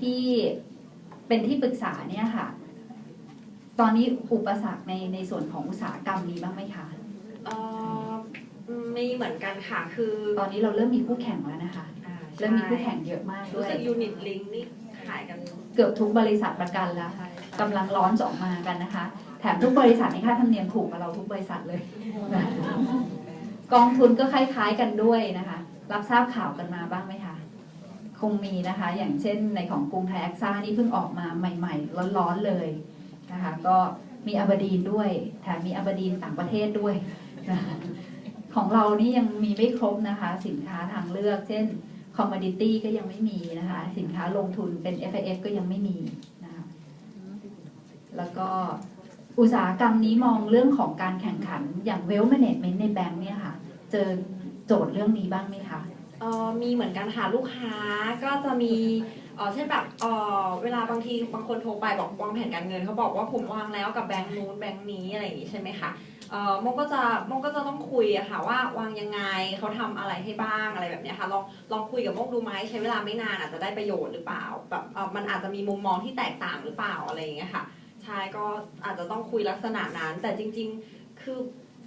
ที่เป็นที่ปรึกษาเนี่ยค่ะ ตอนนี้อุปสรรคในในส่วนของอุตสาหกรรมมีบ้างไหมคะเอ่อมีเหมือนกันค่ะ คือตอนนี้เราเริ่มมีคู่แข่งแล้วนะคะ อ่าเริ่มมีคู่ใช่แข่งเยอะมากด้รู้วยสึกยูนิตลิงนี่ขายกันเกือบทุกบริษัทประกันแล้วใช่กำลังร้อนจะออกมากันนะคะ แถมทุกบริษัทในค่าธรรมเนียมถูกกับเราทุกบริษัทเลยนะกองทุนก็คล้ายๆกันด้วยนะคะ รับทราบข่าวกันมาบ้างไหมคะ คงมีนะคะ อย่างเช่นในของกรุงไทยแอคซ่านี่เพิ่งออกมาใหม่ ๆ ร้อนๆเลยนะคะ ก็มีอับดีนด้วยแถมมีอับดีนต่างประเทศด้วย ของเรานี่ยังมีไม่ครบนะคะ สินค้าทางเลือก เช่นคอมมดิตี้ก็ยังไม่มีนะคะ สินค้าลงทุนเป็น f f ก็ยังไม่มีนะคะแล้วก็อุตสาหกรรมนี้มองเรื่องของการแข่งขันอย่างเวล m ม n น g เมนต์ในแบงค์เนี่ยค่ะ เจอโจทย์เรื่องนี้บ้างไหมคะ เอ่อมีเหมือนกันค่ะลูกค้าก็จะมีเอ่อเช่นแบบเอ่อเวลาบางทีบางคนโทรไปบอกวางแผนการเงินเขาบอกว่าผมวางแล้วกับแบงค์นู้นแบงค์นี้อะไรอย่างนี้ใช่ไหมคะเอ่อโมก็จะโมก็จะต้องคุยอะค่ะว่าวางยังไงเขาทำอะไรให้บ้างอะไรแบบเนี้ยค่ะลองลองคุยกับโมกดูไหมใช้เวลาไม่นานอาจจะได้ประโยชน์หรือเปล่าแบบเอ่อมันอาจจะมีมุมมองที่แตกต่างหรือเปล่าอะไรอย่างเงี้ยค่ะใช่ก็อาจจะต้องคุยลักษณะนั้นแต่จริง ๆ คือ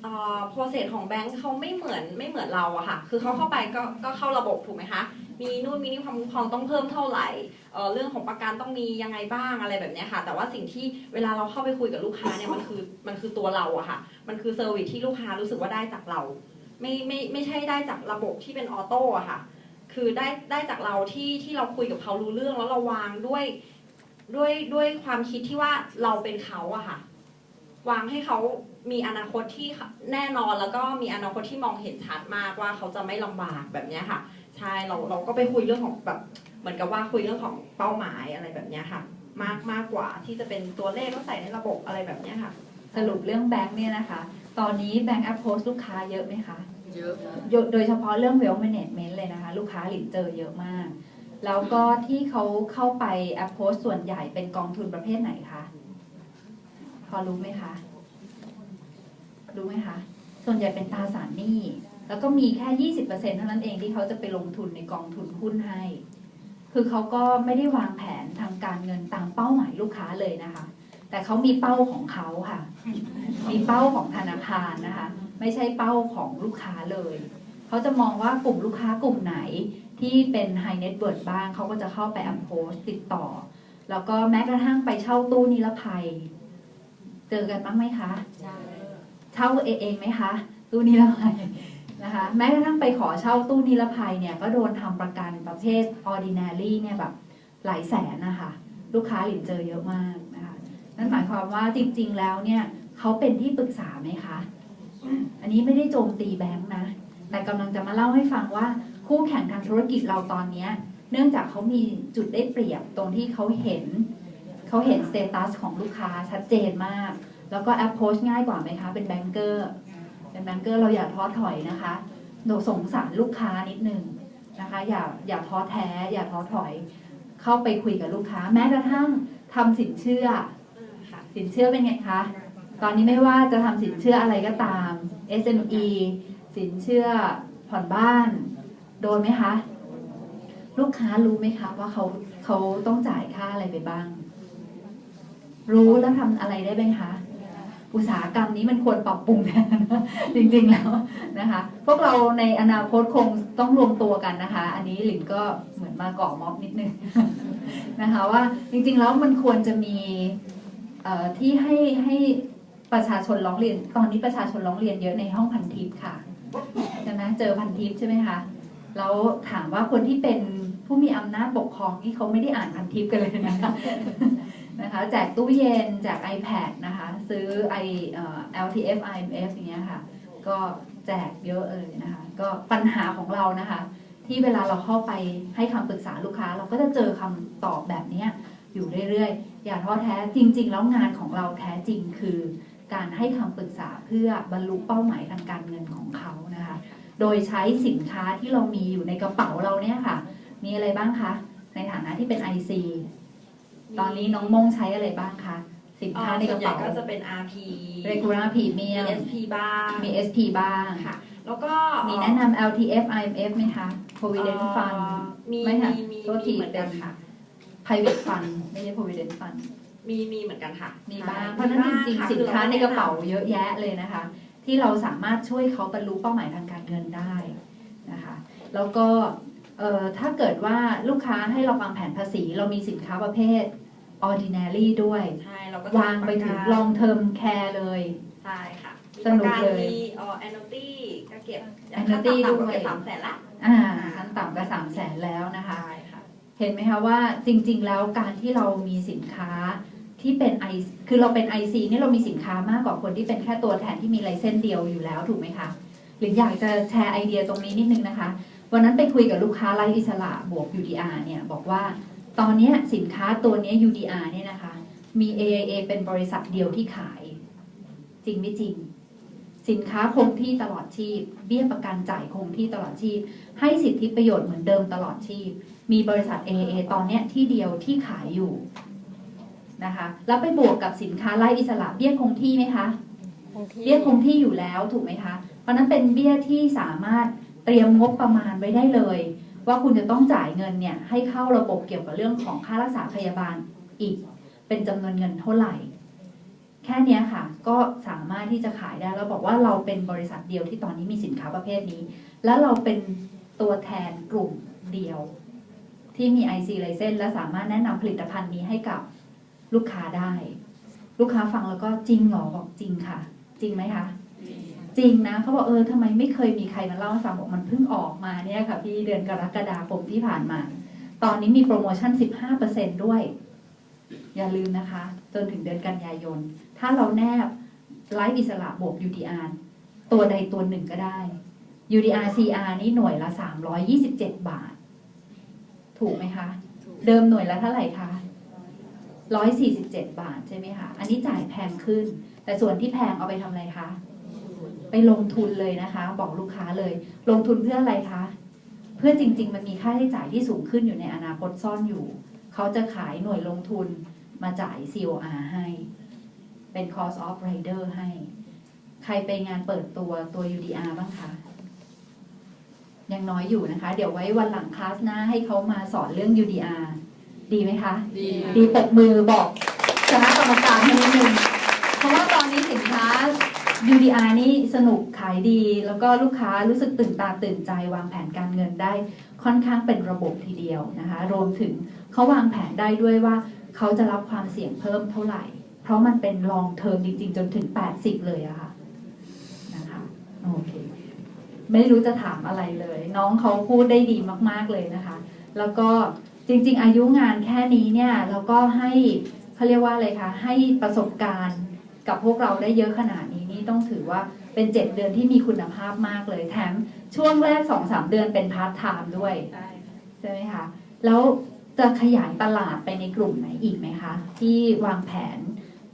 เอ่อ process ของแบงค์เขาไม่เหมือนไม่เหมือนเราอะค่ะ คือเขาเข้าไปก็ก็เข้าระบบถูกไหมคะ มีนู่นมีนี่ความคุ้มครองต้องเพิ่มเท่าไหร่เอ่อเรื่องของประกันต้องมียังไงบ้างอะไรแบบเนี้ยค่ะ แต่ว่าสิ่งที่เวลาเราเข้าไปคุยกับลูกค้าเนี่ยมันคือมันคือตัวเราอะค่ะ มันคือเซอร์วิสที่ลูกค้ารู้สึกว่าได้จากเรา ไม่ไม่ไม่ใช่ได้จากระบบที่เป็นออโต้อะค่ะ คือได้ได้จากเราที่ที่เราคุยกับเขารู้เรื่องแล้วเราวางด้วยด้วยด้วยความคิดที่ว่าเราเป็นเขาอะค่ะ วางให้เขา มีอนาคตที่แน่นอนแล้วก็มีอนาคตที่มองเห็นชัดมากว่าเขาจะไม่ลำบากแบบเนี้ยค่ะ ใช่เราเราก็ไปคุยเรื่องของแบบเหมือนกับว่าคุยเรื่องของเป้าหมายอะไรแบบเนี้ยค่ะ มากมากกว่าที่จะเป็นตัวเลขต้องใส่ในระบบอะไรแบบเนี้ยค่ะ สรุปเรื่องแบงค์เนี่ยนะคะ ตอนนี้แบงค์แอปโพสลูกค้าเยอะไหมคะเยอะโดยโดยเฉพาะเรื่อง wealth management เลยนะคะ ลูกค้าหลินเจอเยอะมาก แล้วก็ที่เขาเข้าไปแอปโพสส่วนใหญ่เป็นกองทุนประเภทไหนคะพอรู้ไหมคะ รู้ไหมคะ ส่วนใหญ่เป็นตราสารหนี้ แล้วก็มีแค่ 20%เท่านั้นเองที่เขาจะไปลงทุนในกองทุนหุ้นให้ คือเขาก็ไม่ได้วางแผนทางการเงินตามเป้าหมายลูกค้าเลยนะคะ แต่เขามีเป้าของเขาค่ะ มีเป้าของธนาคารนะคะ ไม่ใช่เป้าของลูกค้าเลย เขาจะมองว่ากลุ่มลูกค้ากลุ่มไหนที่เป็น High Net Worth บ้างเขาก็จะเข้าไปอัพโพสติดต่อ แล้วก็แม้กระทั่งไปเช่าตู้นิรภัย เจอกันบ้างไหมคะ เช่าเองไหมคะตู้นิรภัยนะคะแม้กระทั่งไปขอเช่าตู้นิรภัยเนี่ยก็โดนทำประกันประเภท ordinary เนี่ยแบบหลายแสนนะคะลูกค้าหลินเจอเยอะมากนะคะนั่นหมายความว่าจริงๆแล้วเนี่ยเขาเป็นที่ปรึกษาไหมคะ อันนี้ไม่ได้โจมตีแบงค์นะ แต่กำลังจะมาเล่าให้ฟังว่าคู่แข่งทางธุรกิจเราตอนเนี้ยเนื่องจากเขามีจุดได้เปรียบตรงที่เขาเห็นเขาเห็นสเตตัสของลูกค้าชัดเจนมาก แล้วก็แอปโพสง่ายกว่าไหมคะ เป็นแบงเกอร์ เป็นแบงเกอร์เราอย่าท้อถอยนะคะโดสงสารลูกค้านิดนึงนะคะ อย่าอย่าท้อแท้ อย่าท้อถอย เข้าไปคุยกับลูกค้า แม้กระทั่งทำสินเชื่อ สินเชื่อเป็นไงคะ ตอนนี้ไม่ว่าจะทำสินเชื่ออะไรก็ตาม SME สินเชื่อผ่อนบ้าน โดนไหมคะ ลูกค้ารู้ไหมคะว่าเขาเขาต้องจ่ายค่าอะไรไปบ้าง รู้แล้วทำอะไรได้ไหมคะ อุตสาหกรรมนี้มันควรปรับปรุงแทนจริงๆแล้วนะคะ พวกเราในอนาคตคงต้องรวมตัวกันนะคะ อันนี้หลินก็เหมือนมาเกาะม็อบนิดนึงนะคะว่าจริงๆแล้วมันควรจะมีที่ให้ให้ประชาชนร้องเรียน ตอนนี้ประชาชนร้องเรียนเยอะในห้องพันทิปค่ะใช่ไหมเจอพันทิปใช่ไหมคะแล้วถามว่าคนที่เป็นผู้มีอำนาจปกครองที่เขาไม่ได้อ่านพันทิปกันเลยนะคะ นะคะแจกตู้เย็นแจก iPad นะคะซื้อ i เอ่อ LTF IMF อย่างเงี้ยค่ะก็แจกเยอะเลยนะคะ ก็ปัญหาของเรานะคะ ที่เวลาเราเข้าไปให้คำปรึกษาลูกค้า เราก็จะเจอคำตอบแบบนี้อยู่เรื่อยๆ อย่าท้อแท้จริง ๆ แล้วงานของเราแท้จริงคือการให้คำปรึกษาเพื่อบรรลุเป้าหมายทางการเงินของเขานะคะ โดยใช้สินค้าที่เรามีอยู่ในกระเป๋าเราเนี่ยค่ะ มีอะไรบ้างคะ ในฐานะที่เป็น IC ตอนนี้น้องมงใช้อะไรบ้างคะ สินเอ่ค้าอในส่กวนระใหญ่เป๋าก็จะเป็น RP regular premium SP บ้าง มี SP บ้างค่ะ แล้วก็มีแนะนำ LTF IMF ไหมคะ Provident เอ่อ Fund มีไม่ค่ะมีมีโทษทีมีเหมือนกันค่ะ private fund ไม่ใช่ provident fund มีมีเหมือนกันค่ะ มีบ้างใช่เพราะฉะนั้นจริงค่ะๆสินค้าคือในกระเป๋าเยอะแยะเลยนะคะ ที่เราสามารถช่วยเขาบรรลุเป้าหมายทางการเงินได้นะคะ แล้วก็เอ่อถ้าเกิดว่าลูกค้าให้เราวางแผนภาษี เรามีสินค้าประเภท ordinary ด้วย ใช่เราก็วางไปถึง long term care เลย ใช่ค่ะมีสนุกเลยมีเอ่อ annuity ก็เก็บ annuity ขั้นต่ำๆก็ด้วยเก็บสามแสนละอ่าขั้นต่ำก็สามแสนแล้วนะคะใช่ค่ะเห็นไหมคะว่าจริง ๆ แล้วการที่เรามีสินค้าที่เป็นไอคือเราเป็น IC นี่เรามีสินค้ามากกว่าคนที่เป็นแค่ตัวแทนที่มีไลเซนส์เดียวอยู่แล้วถูกไหมคะ หรืออยากจะแชร์ไอเดียตรงนี้นิดนึงนะคะ วันนั้นไปคุยกับลูกค้ารายอิสระบวก UDR เนี่ยบอกว่า ตอนเนี้ยสินค้าตัวเนี้ย UDR เนี่ยนะคะ มี AIA เป็นบริษัทเดียวที่ขาย จริงไม่จริง สินค้าคงที่ตลอดชีพ เบี้ยประกันจ่ายคงที่ตลอดชีพ ให้สิทธิประโยชน์เหมือนเดิมตลอดชีพ มีบริษัท AA ตอนเนี้ยที่เดียวที่ขายอยู่นะคะแล้วไปบวกกับสินค้าไล่อิสระเบี้ยคงที่ไหมคะเบี้ยคงที่อยู่แล้วถูกไหมคะ เพราะฉะนั้นเป็นเบี้ยที่สามารถเตรียมงบประมาณไว้ได้เลย ว่าคุณจะต้องจ่ายเงินเนี่ยให้เข้าระบบเกี่ยวกับเรื่องของค่ารักษาพยาบาลอีก เป็นจำนวนเงินเท่าไหร่ แค่นี้ค่ะ ก็สามารถที่จะขายได้แล้วบอกว่าเราเป็นบริษัทเดียวที่ตอนนี้มีสินค้าประเภทนี้ แล้วเราเป็นตัวแทนกลุ่มเดียว ที่มี IC license และสามารถแนะนำผลิตภัณฑ์นี้ให้กับลูกค้าได้ ลูกค้าฟังแล้วก็จริงเหรอบอกจริงค่ะ จริงไหมคะ จริงนะเขาบอกเออทำไมไม่เคยมีใครมาเล่าให้ฟังบอกมันเพิ่งออกมาเนี่ยค่ะพี่เดือนกรกฎาคมที่ผ่านมา ตอนนี้มีโปรโมชั่น 15%ด้วย อย่าลืมนะคะ จนถึงเดือนกันยายน ถ้าเราแนบไลฟ์อิสระบวก UDR ตัวใดตัวหนึ่งก็ได้ UDR CR นี่หน่วยละ 327 บาท ถูกไหมคะ เดิมหน่วยละเท่าไหร่คะ147 บาทใช่ไหมคะ อันนี้จ่ายแพงขึ้น แต่ส่วนที่แพงเอาไปทำอะไรคะ ไปลงทุนเลยนะคะ บอกลูกค้าเลย ลงทุนเพื่ออะไรคะ เพื่อจริง ๆ มันมีค่าใช้จ่ายที่สูงขึ้นอยู่ในอนาคตซ่อนอยู่ เขาจะขายหน่วยลงทุนมาจ่าย COR ให้ เป็น cost of rider ให้ ใครไปงานเปิดตัวตัว UDR บ้างคะ ยังน้อยอยู่นะคะ เดี๋ยวไว้วันหลังคลาสหน้าให้เขามาสอนเรื่อง UDR ดีไหมคะ ดี ดีปรบมือบอกคณะกรรมการให้นิดนึง เพราะว่าตอนนี้สินค้า UDR นี่สนุกขายดี แล้วก็ลูกค้ารู้สึกตื่นตาตื่นใจ วางแผนการเงินได้ค่อนข้างเป็นระบบทีเดียวนะคะ รวมถึงเขาวางแผนได้ด้วยว่าเขาจะรับความเสี่ยงเพิ่มเท่าไหร่ เพราะมันเป็นลองเทอมจริงๆ จนถึง 80 เลยอะค่ะนะคะโอเคไม่รู้จะถามอะไรเลย น้องเขาพูดได้ดีมาก ๆเลยนะคะ แล้วก็จริง ๆ อายุงานแค่นี้เนี่ยเราก็ให้เขาเรียกว่าอะไรคะให้ประสบการณ์ กับพวกเราได้เยอะขนาดนี้นี่ต้องถือว่าเป็น 7 เดือนที่มีคุณภาพมากเลยแถมช่วงแรก 2-3 เดือนเป็นพาร์ทไทม์ด้วย ใช่ใช่ไหมคะ แล้วจะขยายตลาดไปในกลุ่มไหนอีกไหมคะ ที่วางแผน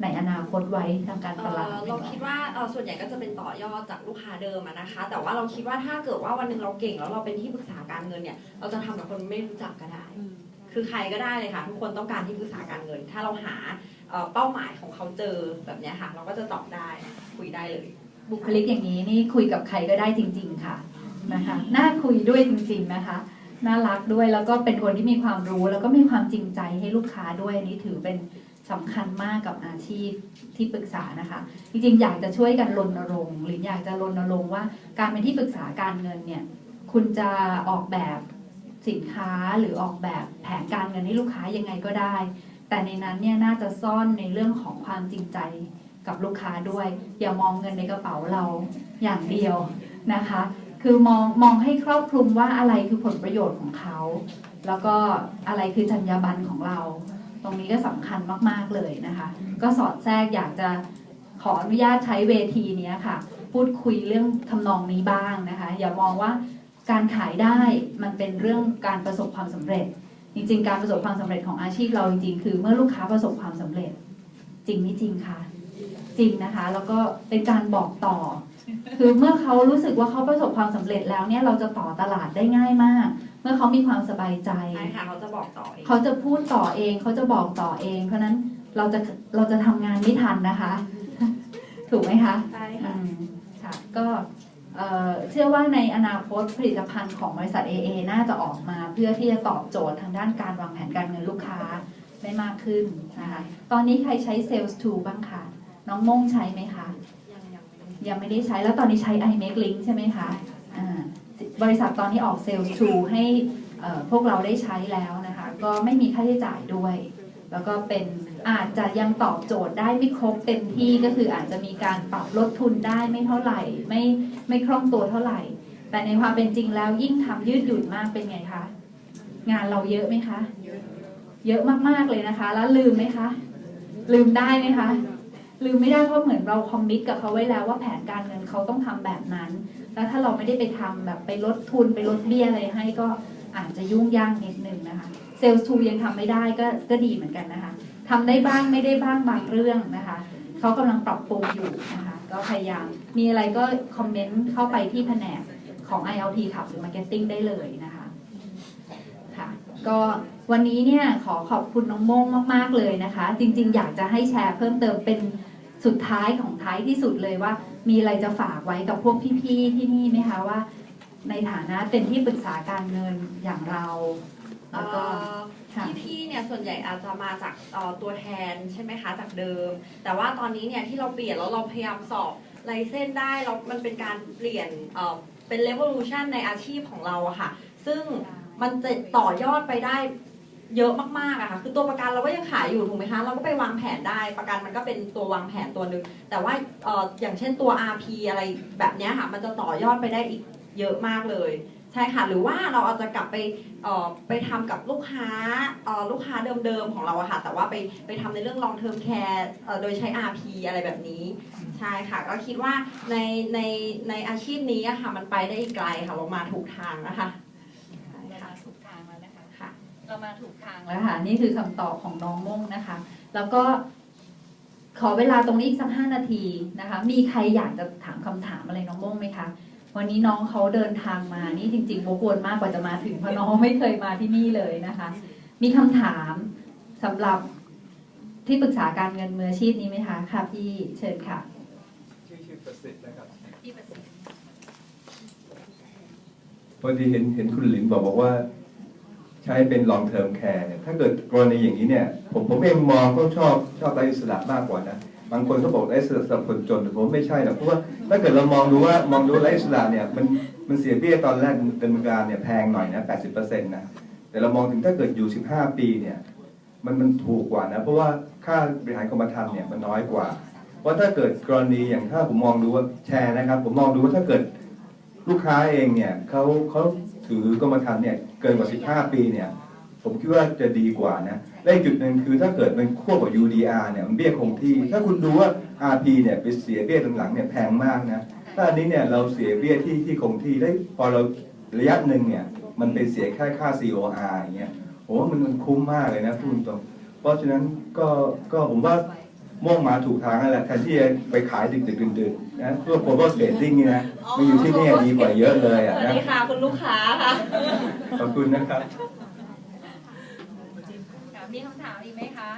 ในอนาคตไว้ทางการเอ่ตลาด อเราคิดว่าเอ่อส่วนใหญ่ก็จะเป็นต่อยอดจากลูกค้าเดิมอะนะคะ แต่ว่าเราคิดว่าถ้าเกิดว่าวันหนึ่งเราเก่งแล้วเราเป็นที่ปรึกษาการเงินเนี่ย เราจะทำกับคนไม่รู้จักก็ได้ คือใครก็ได้เลยค่ะ ทุกคนต้องการที่ปรึกษาการเงิน ถ้าเราหา เป้าหมายของเขาเจอแบบนี้ค่ะเราก็จะตอบได้คุยได้เลย บุคลิกอย่างนี้นี่คุยกับใครก็ได้จริง ๆ ค่ะนะคะน่าคุยด้วยจริง ๆนะคะน่ารักด้วยแล้วก็เป็นคนที่มีความรู้ แล้วก็มีความจริงใจให้ลูกค้าด้วยอันนี้ถือเป็นสำคัญมากกับอาชีพที่ปรึกษานะคะ จริงๆ อยากจะช่วยกันรณรงค์ หรืออยากจะรณรงค์ว่าการเป็นที่ปรึกษาการเงินเนี่ยคุณจะออกแบบสินค้าหรือออกแบบแผนการเงินให้ลูกค้ายังไงก็ได้ แต่ในนั้นเนี่ยน่าจะซ่อนในเรื่องของความจริงใจกับลูกค้าด้วย อย่ามองเงินในกระเป๋าเราอย่างเดียวนะคะ คือมองมองให้ครอบคลุมว่าอะไรคือผลประโยชน์ของเขา แล้วก็อะไรคือจรรยาบรรณของเรา ตรงนี้ก็สำคัญมากๆเลยนะคะ ก็สอดแทรกอยากจะขออนุญาตใช้เวทีนี้ค่ะ พูดคุยเรื่องทำนองนี้บ้างนะคะ อย่ามองว่าการขายได้มันเป็นเรื่องการประสบความสำเร็จ จริง ๆ การประสบความสำเร็จของอาชีพเราจริงๆ คือเมื่อลูกค้าประสบความสำเร็จ จริงไม่จริงคะจริงนะคะ แล้วก็เป็นการบอกต่อ คือเมื่อเขารู้สึกว่าเขาประสบความสำเร็จแล้วเนี่ยเราจะต่อตลาดได้ง่ายมาก เมื่อเขามีความสบายใจใช่ค่ะเขาจะบอกต่อเองเขาจะพูดต่อเองเขาจะบอกต่อเอง เพราะฉะนั้นเราจะเราจะทำงานไม่ทันนะคะ ถูกไหมคะใช่อืค่ะมค่ะก็ เชื่อว่าในอนาคตผลิตภัณฑ์ของบริษัท AA น่าจะออกมาเพื่อที่จะตอบโจทย์ทางด้านการวางแผนการเงินลูกค้าได้มากขึ้นนะคะตอนนี้ใครใช้ Sales Tool บ้างคะน้องม่งใช้ไหมคะยังยังไม่ได้ยังไม่ได้ใช้แล้วตอนนี้ใช้ iMake Link ใช่ไหมคะบริษัทตอนนี้ออก Sales Tool ให้พวกเราได้ใช้แล้วนะคะ ก็ไม่มีค่าใช้จ่ายด้วย แล้วก็เป็น อาจจะยังตอบโจทย์ได้ไม่ครบเต็มที่ก็คืออาจจะมีการปรับลดทุนได้ไม่เท่าไหร่ ไม่ไม่คล่องตัวเท่าไหร่ แต่ในความเป็นจริงแล้วยิ่งทำยืดหยุ่นมากเป็นไงคะงานเราเยอะไหมคะ เยอะมากๆเลยนะคะ แล้วลืมไหมคะ ลืมได้ไหมคะลืมไม่ได้เพราะเหมือนเราคอมมิตกับเขาไว้แล้วว่าแผนการเงินเขาต้องทำแบบนั้น แล้วถ้าเราไม่ได้ไปทำแบบไปลดทุนไปลดเบี้ยอะไรให้ก็อาจจะยุ่งยากนิดนึงนะคะเซลล์ทูยังทำไม่ได้ก็ก็ดีเหมือนกันนะคะ ทำได้บ้างไม่ได้บ้างบางเรื่องนะคะเขากำลังปรับปรุงอยู่นะคะก็พยายามมีอะไรก็คอมเมนต์เข้าไปที่แผนกของ ILT ขับหรือ Marketing ได้เลยนะคะค่ะก็วันนี้เนี่ยขอขอบคุณน้องโม่งมาก ๆ เลยนะคะ จริง ๆ อยากจะให้แชร์เพิ่มเติมเป็นสุดท้ายของท้ายที่สุดเลยว่า มีอะไรจะฝากไว้กับพวกพี่ ๆ ที่นี่ไหมคะว่า ในฐานะเป็นที่ปรึกษาการเงินอย่างเรา แล้วก็ค่ะ พี่พี่ๆเนี่ยส่วนใหญ่อาจจะมาจากเอ่อตัวแทนใช่ไหมคะจากเดิม แต่ว่าตอนนี้เนี่ยที่เราเปลี่ยนแล้วเราพยายามสอบไลเส้นได้แล้วมันเป็นการเปลี่ยนเอ่อเป็น revolution ในอาชีพของเราอะค่ะ ซึ่งมันจะต่อยอดไปได้เยอะมากๆอะค่ะ คือตัวประกันเราก็ยังขายอยู่ถูกไหมคะ เราก็ไปวางแผนได้ ประกันมันก็เป็นตัววางแผนตัวหนึ่ง แต่ว่าเอ่ออย่างเช่นตัว RP อะไรแบบเนี้ยค่ะ มันจะต่อยอดไปได้อีกเยอะมากเลย ใช่ค่ะ หรือว่าเราอาจจะกลับไปเอ่อไปทำกับลูกค้าเอ่อลูกค้าเดิมๆของเราอะค่ะ แต่ว่าไปไปทำในเรื่อง long term care เอ่อโดยใช้ RP อะไรแบบนี้ ใช่ค่ะ ก็คิดว่าในในในอาชีพนี้อะค่ะ มันไปได้อีกไกลค่ะ เรามาถูกทางนะคะใช่เราค่ะมาถูกทางแล้วนะคะค่ะเรามาถูกทางแล้วค่ะ นี่คือคำตอบของน้องม่งนะคะ แล้วก็ขอเวลาตรงนี้อีกสักห้านาทีนะคะ มีใครอยากจะถามคำถามอะไรน้องม่งไหมคะ วันนี้น้องเขาเดินทางมา นี่จริงๆวกวนมากกว่าจะมาถึงเพราะน้องไม่เคยมาที่นี่เลยนะคะ มีคำถามสำหรับที่ปรึกษาการเงินมืออาชีพนี้ไหมคะ ค่ะพี่เชิญค่ะ ชื่อชื่อประสิทธิ์นะครับ พี่ประสิทธิ์พอดีเห็นเห็นคุณหลินบอกบอกว่า ใช้เป็น long term care เนี่ยถ้าเกิดกรณีอย่างนี้เนี่ย ผมผมเองมองก็ชอบชอบไร้อิสระมากกว่านะ บางคนเขาบอกไร้อิสระสำหรับคนจนแต่ผมไม่ใช่หรอกเพราะว่า ถ้าเกิดเรามองดูว่ามองดูไร้อิสระเนี่ยมันมันเสียเบี้ยตอนแรกดำเนินการเนี่ยแพงหน่อยนะ80%นต์นะแต่เรามองถึงถ้าเกิดอยู่15ปีเนี่ยมันมันถูกกว่านะเพราะว่าค่าบริหารกรมธรรม์เนี่ยมันน้อยกว่า เพราะถ้าเกิดกรณีอย่างถ้าผมมองดูว่าแชร์นะครับ ผมมองดูว่าถ้าเกิดลูกค้าเองเนี่ยเขาเขาถือกรมธรรม์เนี่ยเกินกว่า 15 ปีเนี่ย ผมคิดว่าจะดีกว่านะ และอีกจุดหนึ่งคือถ้าเกิดมันควบกับ UDR เนี่ยมันเบี้ยคงที่ ถ้าคุณดูว่า RP เนี่ยไปเสียเบี้ยหลังๆเนี่ยแพงมากนะถ้าอันนี้เนี่ยเราเสียเบี้ยที่ที่คงที่ได้พอเราระยะหนึ่งเนี่ยมันไปเสียแค่ค่า COR อย่างเงี้ยผมว่ามันมันคุ้มมากเลยนะพูดตรงเพราะฉะนั้นก็ก็ผมว่าม่วงมาถูกทางแล้วแหละแทนที่จะไปขายดึกดึกดื่นดื่นๆนะพวกโ o ร a เ e ดดิ้งนี่นะมันอยู่ที่นี่ดีกว่าเยอะเลยสอะวัสนะดีค่ะ คุณลูกค้าค่ะ ขอบคุณนะครับ มีคำถามอีกไหมคะ